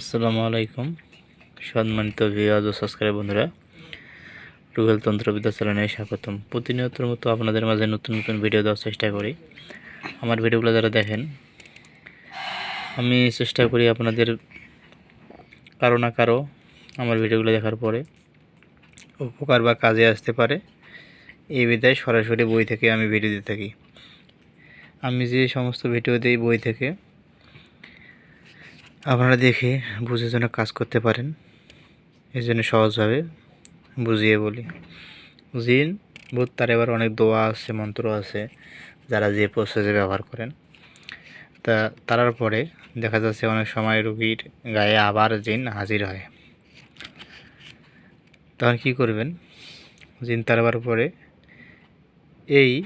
আসসালামু আলাইকুম। সম্মানিত ভিউয়ার্স ও সাবস্ক্রাইব বন্ধুরা টুয়েল তন্ত্রবিদ্যা চ্যানেলে স্বাগতম। প্রতিনিয়তর মতো আপনাদের মাঝে নতুন নতুন ভিডিও দেওয়ার চেষ্টা করি। আমার ভিডিওগুলো যারা দেখেন, আমি চেষ্টা করি আপনাদের কারও না কারও আমার ভিডিওগুলো দেখার পরে উপকার বা কাজে আসতে পারে। এই বিদায় সরাসরি বই থেকে আমি ভিডিও দিতে থাকি। আমি যে সমস্ত ভিডিও দিই বই থেকে আপনারা দেখে বুঝে যেন কাজ করতে পারেন। এই জন্য সহজভাবে বুঝিয়ে বলি। জিন ভূত তার এবার অনেক দোয়া আছে, মন্ত্র আছে, যারা যে প্রসেসে ব্যবহার করেন। তা তারার পরে দেখা যাচ্ছে অনেক সময় রুগীর গায়ে আবার জিন হাজির হয়। তখন কি করবেন? জিন তারবার পরে এই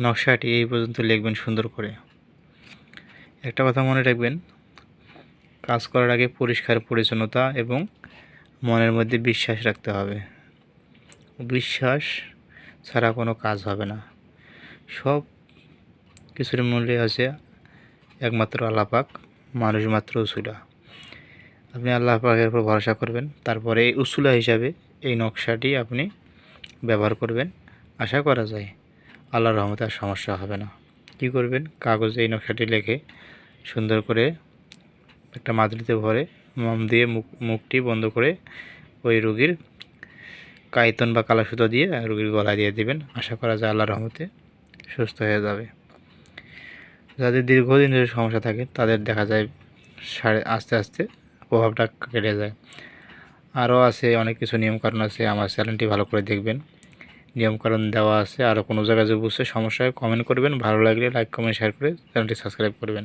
নকশাটি এই পর্যন্ত লিখবেন সুন্দর করে। একটা কথা মনে রাখবেন কাজ করার আগে পরিষ্কার পরিচ্ছন্নতা এবং মনের মধ্যে বিশ্বাস রাখতে হবে। বিশ্বাস ছাড়া কোনো কাজ হবে না। সব কিছুর মূল্যে আছে একমাত্র আল্লাপাক মানুষ মাত্র উসুলা। আপনি আল্লাহ পাকের উপর ভরসা করবেন, তারপরে এই উসুলা হিসাবে এই নকশাটি আপনি ব্যবহার করবেন। আশা করা যায় আল্লাহর রহমতে আর সমস্যা হবে না। কী করবেন? কাগজে এই নকশাটি লেখে সুন্দর করে একটা মাদুলিতে ভরে মোম দিয়ে মুখ, মুখটি বন্ধ করে ওই রুগীর কায়তন বা কালাসুতো দিয়ে রুগীর গলায় দিয়ে দিবেন। আশা করা যায় আল্লাহর রহমতে সুস্থ হয়ে যাবে। যাদের দীর্ঘদিন ধরে সমস্যা থাকে, তাদের দেখা যায় সারে আস্তে আস্তে প্রভাবটা কেটে যায়। আরও আছে, অনেক কিছু নিয়মকানুন আছে, আমার চ্যানেলটি ভালো করে দেখবেন। নিয়মকানুন দেওয়া আছে, আরও কোনো জায়গায় যদি বুঝতে সমস্যা কমেন্ট করবেন। ভালো লাগলে লাইক কমেন্ট শেয়ার করে চ্যানেলটি সাবস্ক্রাইব করবেন।